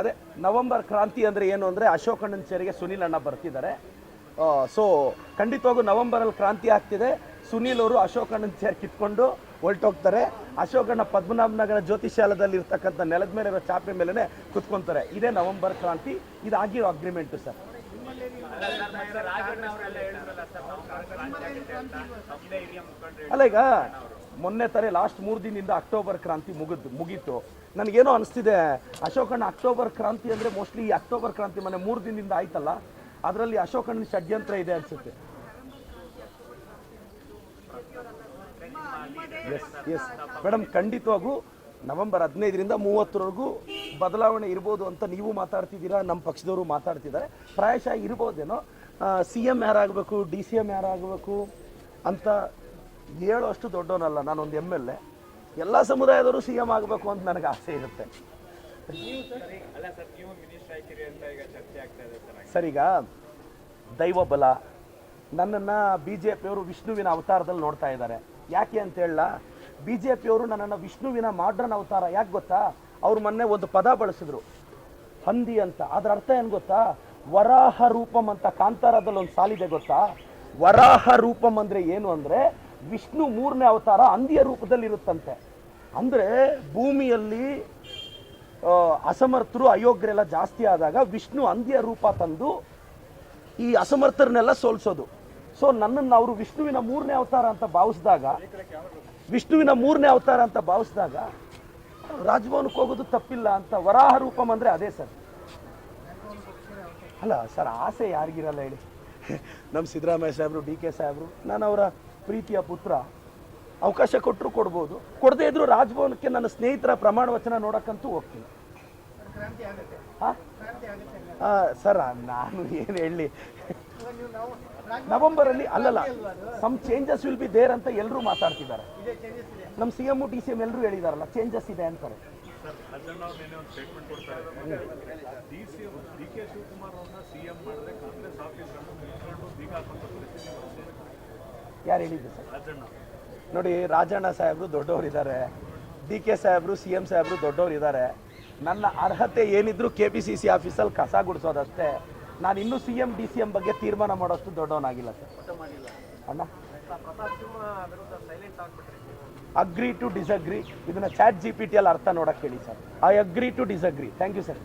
ಅದೇ, ನವೆಂಬರ್ ಕ್ರಾಂತಿ ಅಂದರೆ ಏನು ಅಂದರೆ ಅಶೋಕಣ್ಣನ ಚೇರಿಗೆ ಸುನೀಲ್ ಅಣ್ಣ ಬರ್ತಿದ್ದಾರೆ. ಸೊ ಖಂಡಿತವಾಗೂ ನವೆಂಬರಲ್ಲಿ ಕ್ರಾಂತಿ ಆಗ್ತಿದೆ. ಸುನೀಲ್ ಅವರು ಅಶೋಕಣ್ಣನ ಚೇರ್ ಕಿತ್ಕೊಂಡು ಹೊರಟೋಗ್ತಾರೆ. ಅಶೋಕಣ್ಣ ಪದ್ಮನಾಭನಗರ ಜ್ಯೋತಿಷಾಲದಲ್ಲಿ ಇರ್ತಕ್ಕಂಥ ನೆಲದ ಮೇಲೆ ಇರೋ ಚಾಪೆ ಮೇಲೇ ಕುತ್ಕೊಂತಾರೆ. ಇದೇ ನವೆಂಬರ್ ಕ್ರಾಂತಿ. ಇದಾಗಿರೋ ಅಗ್ರಿಮೆಂಟು ಸರ್. ಅಲ್ಲ, ಈಗ ಮೊನ್ನೆ ತಾರೆ ಲಾಸ್ಟ್ ಮೂರು ದಿನದಿಂದ ಅಕ್ಟೋಬರ್ ಕ್ರಾಂತಿ ಮುಗಿದು ಮುಗೀತು. ನನಗೇನೋ ಅನಿಸ್ತಿದೆ, ಅಶೋಕಣ್ಣ ಅಕ್ಟೋಬರ್ ಕ್ರಾಂತಿ ಅಂದರೆ ಮೋಸ್ಟ್ಲಿ ಈ ಅಕ್ಟೋಬರ್ ಕ್ರಾಂತಿ ಮನೆ ಮೂರು ದಿನದಿಂದ ಆಯ್ತಲ್ಲ? ಅದರಲ್ಲಿ ಅಶೋಕಣ್ಣನ ಷಡ್ಯಂತ್ರ ಇದೆ ಅನಿಸುತ್ತೆ. ಎಸ್ ಎಸ್ ಮೇಡಮ್ ಖಂಡಿತವಾಗೂ ನವೆಂಬರ್ ಹದಿನೈದರಿಂದ ಮೂವತ್ತರವರೆಗೂ ಬದಲಾವಣೆ ಇರ್ಬೋದು ಅಂತ ನೀವು ಮಾತಾಡ್ತಿದ್ದೀರಾ ನಮ್ಮ ಪಕ್ಷದವರು ಮಾತಾಡ್ತಿದ್ದಾರೆ. ಪ್ರಾಯಶಃ ಇರ್ಬೋದೇನೋ. ಸಿ ಎಂ ಯಾರಾಗಬೇಕು, ಡಿ ಸಿ ಎಂ ಯಾರಾಗಬೇಕು ಅಂತ ಹೇಳೋಷ್ಟು ದೊಡ್ಡವನಲ್ಲ ನಾನೊಂದು ಎಂ ಎಲ್ ಎ ಎಲ್ಲ ಸಮುದಾಯದವರು ಸಿ ಎಂ ಆಗಬೇಕು ಅಂತ ನನಗೆ ಆಸೆ ಇರುತ್ತೆ. ಸರ್ ಈಗ ದೈವ ಬಲ ನನ್ನನ್ನು ಬಿ ಜೆ ಪಿಯವರು ವಿಷ್ಣುವಿನ ಅವತಾರದಲ್ಲಿ ನೋಡ್ತಾ ಇದ್ದಾರೆ. ಯಾಕೆ ಅಂತ ಹೇಳ ಬಿ ಜೆ ಪಿಯವರು ನನ್ನನ್ನು ವಿಷ್ಣುವಿನ ಮಾಡ್ರನ್ ಅವತಾರ. ಯಾಕೆ ಗೊತ್ತಾ? ಅವ್ರು ಮೊನ್ನೆ ಒಂದು ಪದ ಬಳಸಿದ್ರು ಹಂದಿ ಅಂತ. ಅದರ ಅರ್ಥ ಏನು ಗೊತ್ತಾ? ವರಾಹ ರೂಪಂ ಅಂತ ಕಾಂತಾರದಲ್ಲಿ ಒಂದು ಸಾಲಿದೆ ಗೊತ್ತಾ? ವರಾಹ ರೂಪಂ ಅಂದರೆ ಏನು ಅಂದರೆ ವಿಷ್ಣು ಮೂರನೇ ಅವತಾರ ಅಂದಿಯ ರೂಪದಲ್ಲಿರುತ್ತಂತೆ. ಅಂದರೆ ಭೂಮಿಯಲ್ಲಿ ಅಸಮರ್ಥರು, ಅಯೋಗ್ಯರೆಲ್ಲ ಜಾಸ್ತಿ ಆದಾಗ ವಿಷ್ಣು ಹಂದಿಯ ರೂಪ ತಂದು ಈ ಅಸಮರ್ಥರನ್ನೆಲ್ಲ ಸೋಲ್ಸೋದು. ಸೊ ನನ್ನನ್ನು ಅವರು ವಿಷ್ಣುವಿನ ಮೂರನೇ ಅವತಾರ ಅಂತ ಭಾವಿಸಿದಾಗ, ವಿಷ್ಣುವಿನ ಮೂರನೇ ಅವತಾರ ಅಂತ ಭಾವಿಸಿದಾಗ ರಾಜಭವನಕ್ಕೆ ಹೋಗೋದು ತಪ್ಪಿಲ್ಲ ಅಂತ ವರಾಹ ರೂಪಂ ಅಂದರೆ ಅದೇ ಸರ್. ಅಲ್ಲ, ಸರ್, ಆಸೆ ಯಾರಿಗಿರಲ್ಲ ಹೇಳಿ. ನಮ್ಮ ಸಿದ್ದರಾಮಯ್ಯ ಸಾಹೇಬರು, ಡಿ ಕೆ ಸಾಹೇಬರು, ನಾನು ಅವರ ಪ್ರೀತಿಯ ಪುತ್ರ ಅವಕಾಶ ಕೊಟ್ಟರು ಕೊಡ್ಬೋದು. ಕೊಡದೇ ಇದ್ರು ರಾಜಭವನಕ್ಕೆ ನನ್ನ ಸ್ನೇಹಿತರ ಪ್ರಮಾಣ ವಚನ ನೋಡೋಕ್ಕಂತೂ ಹೋಗ್ತೀನಿ. ಹಾ? ಸರ್, ನಾನು ಏನು ಹೇಳಿ? ನವೆಂಬರಲ್ಲಿ ಅಲ್ಲಲ್ಲ some changes will be there ಅಂತ ಎಲ್ಲರೂ ಮಾತಾಡ್ತಿದ್ದಾರೆ. ನಮ್ಮ C M D C M ಎಲ್ಲರೂ ಹೇಳಿದಾರಲ್ಲ ಚೇಂಜಸ್ ಇದೆ ಅಂತಾರೆ. ಡಿ ಕೆ ಶಿವಕುಮಾರ್ ಸಿ ಮಾಡಿದ್ರೆ ಕಾಂಗ್ರೆಸ್ ಆಫೀಸರ್ನ ಯಾರು ಹೇಳಿದ್ದು ಸರ್? ನೋಡಿ, ರಾಜಣ್ಣ ಸಾಹೇಬರು ದೊಡ್ಡವರಿದ್ದಾರೆ. ಡಿ ಕೆ ಸಾಹೇಬರು, ಸಿ ಎಂ ಸಾಹೇಬರು ದೊಡ್ಡವರಿದ್ದಾರೆ. ನನ್ನ ಅರ್ಹತೆ ಏನಿದ್ರು ಕೆ ಪಿ ಸಿ ಸಿ ಆಫೀಸಲ್ಲಿ ಕಸ ಗುಡಿಸೋದಷ್ಟೇ. ನಾನು ಇನ್ನೂ C M, D C M ಬಗ್ಗೆ ತೀರ್ಮಾನ ಮಾಡೋಷ್ಟು ದೊಡ್ಡವನಾಗಿಲ್ಲ ಸರ್. ಅಣ್ಣ? ಅಗ್ರಿ ಟು ಡಿಸಗ್ರಿ ಇದನ್ನ ಚಾಟ್ ಜಿ ಪಿ ಟಿಯಲ್ಲಿ ಅರ್ಥ ನೋಡಕ್ಕೆ ಹೇಳಿ sir. I agree to disagree thank you sir